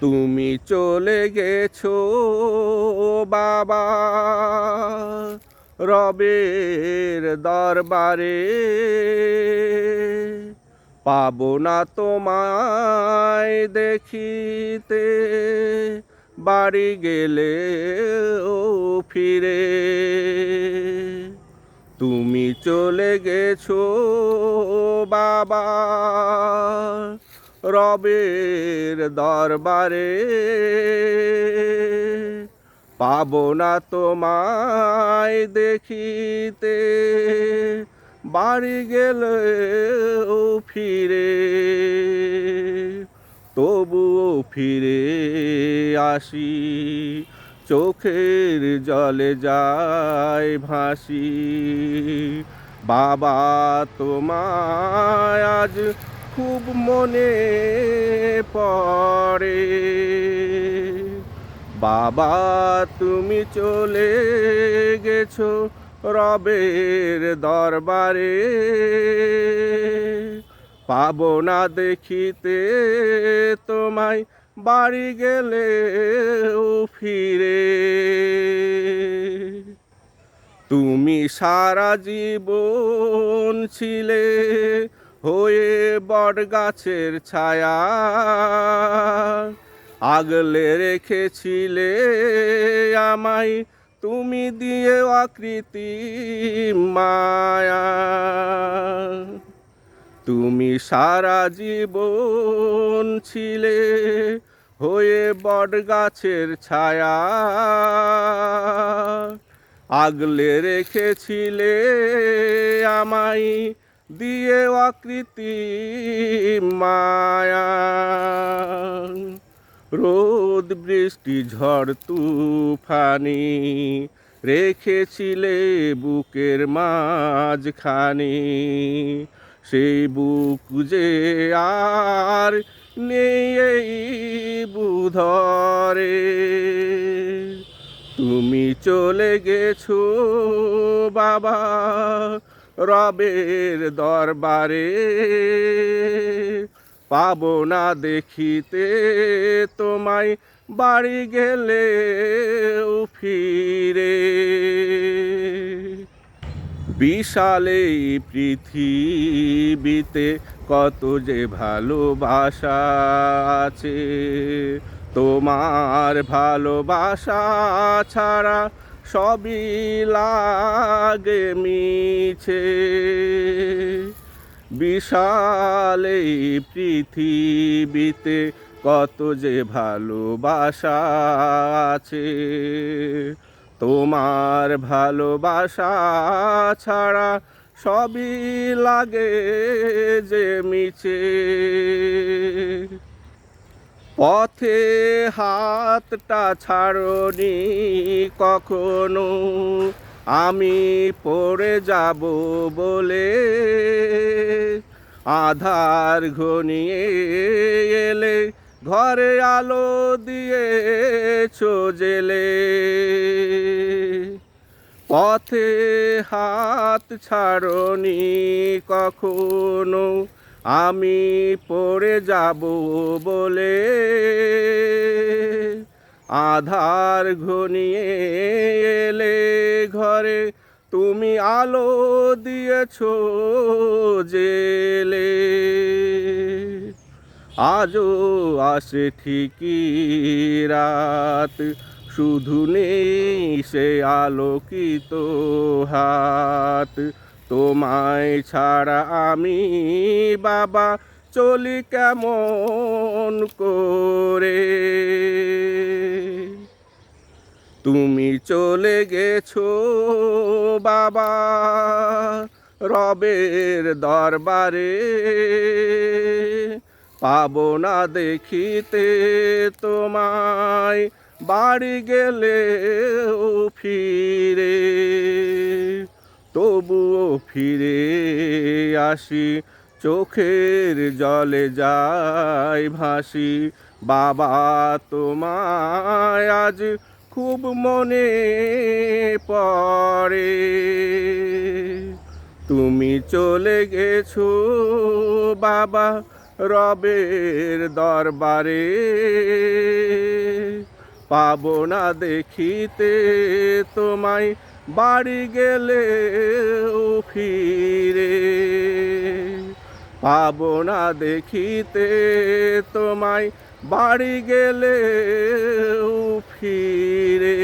তুমি চলে গেছো, বাবা। রবের দরবারে পাবো না তোমায় দেখিতে। বাড়ি গেলে ও ফিরে। তুমি চলে গেছো, বাবা। রবের দরবারে। পাব না তোমায় দেখিতে। বাড়ি গেলে ফিরে। তবুও ফিরে আসি। চোখের জলে যায় ভাসি। বাবা তোমায় আজ খুব মনে পড়ে। বাবা, তুমি চলে গেছো রবের দরবারে। পাবো না দেখিতে তোমায়, বাড়ি গেলে ফিরে। তুমি সারা জীবন ছিলে হয়ে বট গাছের ছায়া আগলে রেখেছিলে আমায়, তুমি দিয়ে আকৃতি মায়া। তুমি সারা জীবন ছিলে হয়ে বট গাছের ছায়া। আগলে রেখেছিলে আমায় দিয়ে আকৃতি মায়া। রোদ, বৃষ্টি, ঝড়, তুফানি রেখেছিলে বুকের মাঝখানি। সেই বুক যে আর নেই বুধরে। তুমি চলে গেছো বাবা রবের দরবারে। পাবো না দেখিতে তোমায়, বাড়ি গেলে ফিরে। বিশাল পৃথিবীতে কত যে ভালোবাসা আছে। তোমার ভালোবাসা ছাড়া সবই লাগে মিছে। বিশাল এই পৃথিবীতে কত যে ভালোবাসা আছে। তোমার ভালোবাসা ছাড়া সবই লাগে যে মিছে। পথে হাতটা ছাড়নি কখনো। আমি পড়ে যাব বলে আধার ঘনিয়ে এলে, ঘরে আলো দিয়ে জেলে। পথে হাত ছাড়নি কখনো, আমি পড়ে যাব বলে আধার ঘনিয়ে এলে ঘরে তুমি আলো দিয়েছ জেলে। আজও আসে ঠিকই রাত, শুধু নেই সে আলোকিত হাত। তোমায় ছাড়া আমি বাবা চলি কেমন করে? তুমি চলে গেছো, বাবা, রবের দরবারে। পাবো না দেখিতে তোমায়, বাড়ি গেলে ফিরে। তবুও ফিরে আসি চোখের জলে যাই ভাসি, বাবা তোমায় আজ খুব মনে পড়ে। তুমি চলে গেছো বাবা রবের দরবারে। পাবো না দেখিতে তোমায় বাড়ি গেলে ফিরে। পাবো না দেখিতে তোমায় বাড়ি গেলে ফিরে।